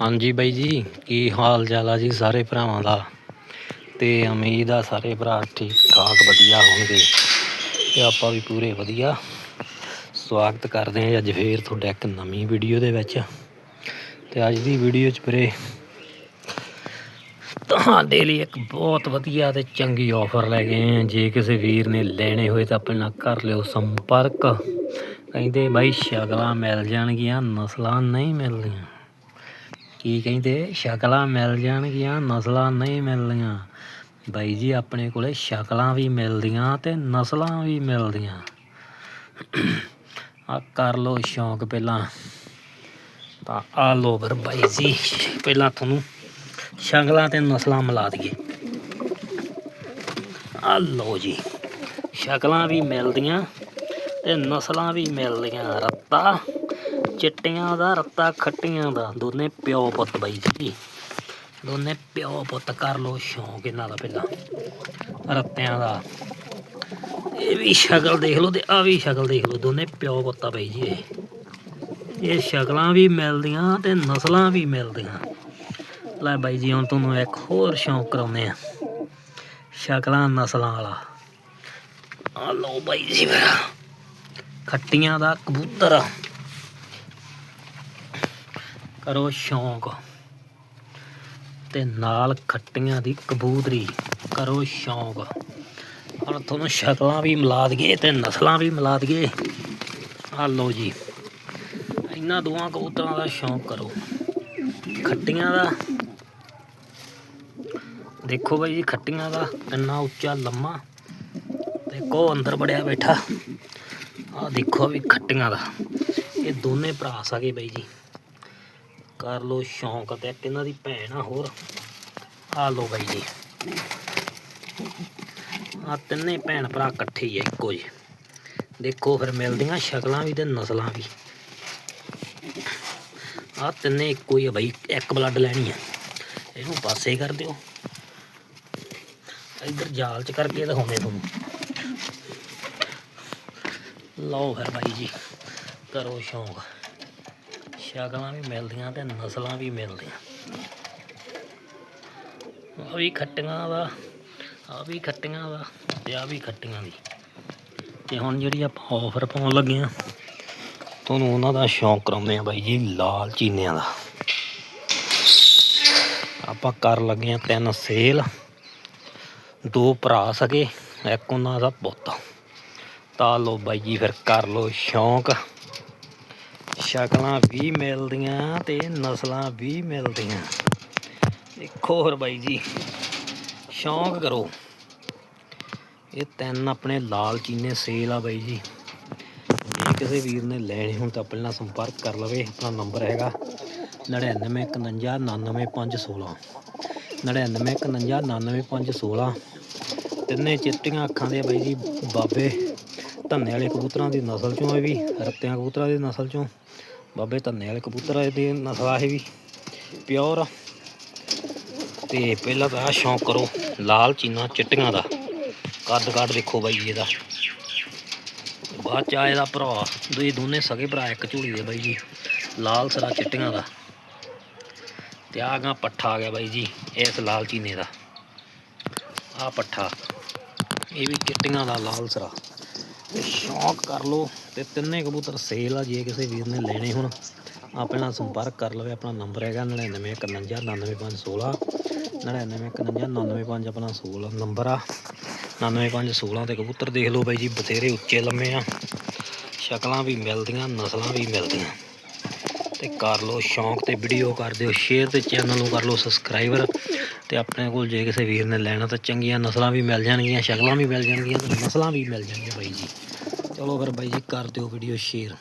ਹਾਂਜੀ ਬਾਈ ਜੀ, ਕੀ ਹਾਲ ਚਾਲ ਆ ਜੀ ਸਾਰੇ ਭਰਾਵਾਂ ਦਾ? ਤੇ ਉਮੀਦ ਆ ਸਾਰੇ ਭਰਾ ਠੀਕ ਠਾਕ ਵਧੀਆ ਹੋਣਗੇ। ਤੇ ਆਪਾਂ ਵੀ ਪੂਰੇ ਵਧੀਆ। ਸਵਾਗਤ ਕਰਦੇ ਹਾਂ ਅੱਜ ਫੇਰ ਤੁਹਾਡਾ ਇੱਕ ਨਵੀਂ ਵੀਡੀਓ ਦੇ ਵਿੱਚ। ਤੇ ਅੱਜ ਦੀ ਵੀਡੀਓ 'ਚ ਵੀਰੇ, ਤੁਹਾਡੇ ਲਈ ਇੱਕ ਬਹੁਤ ਵਧੀਆ ਤੇ ਚੰਗੀ ਆਫਰ ਲੈ ਗਏ ਆਏ ਜੇ ਕਿਸੇ ਵੀਰ ਨੇ ਲੈਣੇ ਹੋਏ ਤਾਂ ਆਪਣਾ ਕਰ ਲਿਓ ਸੰਪਰਕ। ਕਹਿੰਦੇ ਬਾਈ ਸ਼ਕਲਾਂ ਮਿਲ ਜਾਣਗੀਆਂ, ਨਸਲਾਂ ਨਹੀਂ ਮਿਲਦੀਆਂ। ਕੀ ਕਹਿੰਦੇ? ਸ਼ਕਲਾਂ ਮਿਲ ਜਾਣਗੀਆਂ, ਨਸਲਾਂ ਨਹੀਂ ਮਿਲਦੀਆਂ ਬਾਈ ਜੀ, ਆਪਣੇ ਕੋਲੇ ਸ਼ਕਲਾਂ ਵੀ ਮਿਲਦੀਆਂ ਤੇ ਨਸਲਾਂ ਵੀ ਮਿਲਦੀਆਂ। ਆ ਕਰ ਲੋ ਸ਼ੌਂਕ ਪਹਿਲਾਂ। ਤਾਂ ਆ ਲੋ ਫਿਰ ਬਾਈ ਜੀ, ਪਹਿਲਾਂ ਤੁਹਾਨੂੰ ਸ਼ਕਲਾਂ ਤੇ ਨਸਲਾਂ ਮਿਲਾ ਦਈਏ। ਆ ਲੋ ਜੀ, ਸ਼ਕਲਾਂ ਵੀ ਮਿਲਦੀਆਂ ਤੇ ਨਸਲਾਂ ਵੀ ਮਿਲਦੀਆਂ, ਰੱਤਾ। ਚਿੱਟੀਆਂ ਦਾ, ਰੱਤਾ ਖੱਟੀਆਂ ਦਾ। ਦੋਨੇ ਪਿਓ ਪੁੱਤ ਬਾਈ ਜੀ। ਦੋਨੇ ਪਿਓ ਪੁੱਤ ਕਰ ਲੋ ਸ਼ੌਂਕ ਇਹਨਾਂ ਦਾ ਪਹਿਲਾਂ। ਰੱਤਿਆਂ ਦਾ। ਇਹ ਵੀ ਸ਼ਕਲ ਦੇਖ ਲਓ ਤੇ ਆ ਵੀ ਸ਼ਕਲ ਦੇਖ ਲਓ। ਦੋਨੇ ਪਿਓ ਪੁੱਤ ਆ ਬਾਈ ਜੀ ਇਹ। ਇਹ ਸ਼ਕਲਾਂ ਵੀ ਮਿਲਦੀਆਂ ਤੇ ਨਸਲਾਂ ਵੀ ਮਿਲਦੀਆਂ। ਲੈ ਬਾਈ ਜੀ, ਹੁਣ ਤੁਹਾਨੂੰ ਇੱਕ ਹੋਰ ਸ਼ੌਂਕ ਕਰਾਉਂਦੇ ਆ ਸ਼ਕਲਾਂ ਨਸਲਾਂ ਵਾਲਾ। ਆ ਲਓ ਬਾਈ ਜੀ ਮੇਰਾ। ਖੱਟੀਆਂ ਦਾ ਕਬੂਤਰ। ਕਰੋ ਸ਼ੌਂਕ ਤੇ ਨਾਲ ਖੱਟੀਆਂ ਦੀ ਕਬੂਤਰੀ ਕਰੋ ਸ਼ੌਂਕ। ਹੁਣ ਤੁਹਾਨੂੰ ਸ਼ਕਲਾਂ ਵੀ ਮਿਲਾ ਦਈਏ ਤੇ ਨਸਲਾਂ ਵੀ ਮਿਲਾ ਦਈਏ। ਆ ਲਓ ਜੀ, ਇਹਨਾਂ ਦੋਵਾਂ ਕਬੂਤਰਾਂ ਦਾ ਸ਼ੌਂਕ ਕਰੋ। ਖੱਟੀਆਂ ਦਾ, ਦੇਖੋ ਬਾਈ ਜੀ, ਖੱਟੀਆਂ ਦਾ ਕਿੰਨਾ ਉੱਚਾ ਲੰਮਾ ਤੇ ਕੋ ਅੰਦਰ ਬੜਿਆ ਬੈਠਾ। ਆ ਦੇਖੋ ਵੀ ਖੱਟੀਆਂ ਦਾ, ਇਹ ਦੋਨੇ ਭਰਾ ਸਕੇ ਬਾਈ ਜੀ। ਕਰ ਲੋ ਸ਼ੌਂਕ ਤੇ ਇਹਨਾਂ ਦੀ ਭੈਣ ਆ, ਹੋਰ। ਆ ਲੋ ਬਾਈ ਜੀ। ਆ ਤਿੰਨੇ ਭੈਣ ਭਰਾ ਇਕੱਠੇ ਹੀ ਆ, ਇੱਕੋ ਜੀ ਦੇਖੋ ਫਿਰ ਮਿਲਦੀਆਂ ਸ਼ਕਲਾਂ ਵੀ ਤੇ ਨਸਲਾਂ ਵੀ। ਆ ਤਿੰਨੇ ਇੱਕੋ ਹੀ ਆ ਬਾਈ, ਇੱਕ ਬਲੱਡ ਲੈਣੀ ਆ। ਇਹਨੂੰ ਪਾਸੇ ਕਰ ਦਿਓ। ਇੱਧਰ ਜਾਲ ਚ ਕਰਕੇ ਦਿਖਾਉਂਦੇ ਤੁਹਾਨੂੰ। ਲਓ ਫਿਰ ਬਾਈ ਜੀ, ਕਰੋ ਸ਼ੌਂਕ। ਸ਼ਕਲਾਂ ਵੀ ਮਿਲਦੀਆਂ ਤੇ ਨਸਲਾਂ ਵੀ ਮਿਲਦੀਆਂ। ਆ ਵੀ ਖੱਟੀਆਂ ਦਾ ਆ ਵੀ ਖੱਟੀਆਂ ਦਾ ਤੇ ਆ ਵੀ ਖੱਟੀਆਂ ਦੀ। ਤੇ ਹੁਣ ਜਿਹੜੀ ਆਪਾਂ ਆਫਰ ਪਾਉਣ ਲੱਗੇ ਆ, ਤੁਹਾਨੂੰ ਉਹਨਾਂ ਦਾ ਸ਼ੌਂਕ ਕਰਾਉਂਦੇ ਆ ਬਾਈ ਜੀ, ਲਾਲ ਚੀਨਿਆਂ ਦਾ। ਆਪਾਂ ਕਰ ਲੱਗੇ ਆ ਤਿੰਨ ਸੇਲ ਦੋ ਭਰਾ ਸਕੇ, ਇੱਕ ਉਹਨਾਂ ਦਾ ਪੁੱਤ। ਤਾਂ ਲੋ ਬਾਈ ਜੀ ਫਿਰ ਕਰ ਲੋ ਸ਼ੌਂਕ। ਸ਼ਕਲਾਂ ਵੀ ਮਿਲਦੀਆਂ ਤੇ ਨਸਲਾਂ ਵੀ ਮਿਲਦੀਆਂ। ਦੇਖੋ ਹੋਰ ਬਾਈ ਜੀ, ਸ਼ੌਂਕ ਕਰੋ। ਇਹ ਤਿੰਨ ਆਪਣੇ ਲਾਲ ਚੀਨੇ ਸੇਲ ਆ ਬਾਈ ਜੀ। ਜੇ ਕਿਸੇ ਵੀਰ ਨੇ ਲੈਣੇ ਹੋਣ ਤਾਂ ਆਪਣੇ ਨਾਲ ਸੰਪਰਕ ਕਰ ਲਵੇ, ਆਪਣਾ ਨੰਬਰ ਹੈਗਾ 9951999516 9951999516 ਤਿੰਨੇ ਚਿੱਟੀਆਂ ਅੱਖਾਂ ਦੇ ਬਾਈ ਜੀ, ਬਾਬੇ। ਧੰਨੇ ਵਾਲੇ ਕਬੂਤਰਾਂ ਦੀ ਨਸਲ ਚੋਂ ਇਹ ਵੀ, ਰੱਤਿਆਂ ਕਬੂਤਰਾਂ ਦੀ ਨਸਲ ਚੋਂ। ਬਾਬੇ ਧੰਨੇ ਵਾਲੇ ਕਬੂਤਰਾਂ ਦੀ ਨਸਲ ਆ ਇਹ ਵੀ, ਪਿਓਰ ਆ। ਤੇ ਪਹਿਲਾਂ ਤਾਂ ਆਹ ਸ਼ੌਂਕ ਕਰੋ, ਲਾਲ ਚੀਨਾ ਚਿੱਟੀਆਂ ਦਾ। ਕੱਦ ਕੱਦ ਦੇਖੋ ਬਾਈ ਜੀ ਇਹਦਾ। ਬਾਅਦ ਚ ਆ ਇਹਦਾ ਭਰਾ ਦੋਏ ਦੋਨੇ ਸਗੇ ਭਰਾ, ਇੱਕ ਝੂਲੀ ਦੇ ਬਾਈ ਜੀ। ਲਾਲ ਸਰਾ ਚਿੱਟੀਆਂ ਦਾ। ਤੇ ਆ ਗਾ ਪੱਠਾ ਆ ਗਿਆ ਬਾਈ ਜੀ, ਇਸ ਲਾਲ ਚੀਨੇ ਦਾ। ਆ ਪੱਠਾ, ਇਹ ਵੀ ਚਿੱਟੀਆਂ ਦਾ ਲਾਲ ਸਰਾ। ਤੇ ਸ਼ੌਂਕ ਕਰ ਲਓ ਤੇ ਤਿੰਨੇ ਕਬੂਤਰ ਸੇਲ ਆ, ਜੇ ਕਿਸੇ ਵੀਰ ਨੇ ਲੈਣੇ ਹੁਣ ਆਪਣੇ ਨਾਲ ਸੰਪਰਕ ਕਰ ਲਵੇ, ਆਪਣਾ ਨੰਬਰ ਹੈਗਾ 9951999516 9951999516 ਆਪਣਾ 16 ਨੰਬਰ ਆ। 99516 ਤੇ ਕਬੂਤਰ ਦੇਖ ਲਓ ਬਾਈ ਜੀ, ਬਥੇਰੇ ਉੱਚੇ ਲੰਮੇ ਆ। ਸ਼ਕਲਾਂ ਵੀ ਮਿਲਦੀਆਂ, ਨਸਲਾਂ ਵੀ ਮਿਲਦੀਆਂ। ਤੇ ਕਰ ਲਓ ਸ਼ੌਂਕ ਤੇ ਵੀਡੀਓ ਕਰ ਦਿਓ ਸ਼ੇਅਰ ਤੇ ਚੈਨਲ ਨੂੰ ਕਰ ਲਓ ਸਬਸਕ੍ਰਾਈਬਰ ਤੇ ਆਪਣੇ ਕੋਲ ਜੇ ਕਿਸੇ ਵੀਰ ਨੇ ਲੈਣਾ ਤਾਂ ਚੰਗੀਆਂ ਨਸਲਾਂ ਵੀ ਮਿਲ ਜਾਣਗੀਆਂ, ਸ਼ਕਲਾਂ ਵੀ ਮਿਲ ਜਾਣਗੀਆਂ ਤੇ ਨਸਲਾਂ ਵੀ ਮਿਲ ਜਾਣਗੀਆਂ ਬਾਈ ਜੀ। ਚਲੋ ਫਿਰ ਬਾਈ ਜੀ ਕਰ ਦਿਓ ਵੀਡੀਓ ਸ਼ੇਅਰ